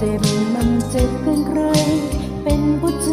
เจ็บมันเจ็บเกินใคร เป็นผู้ใจ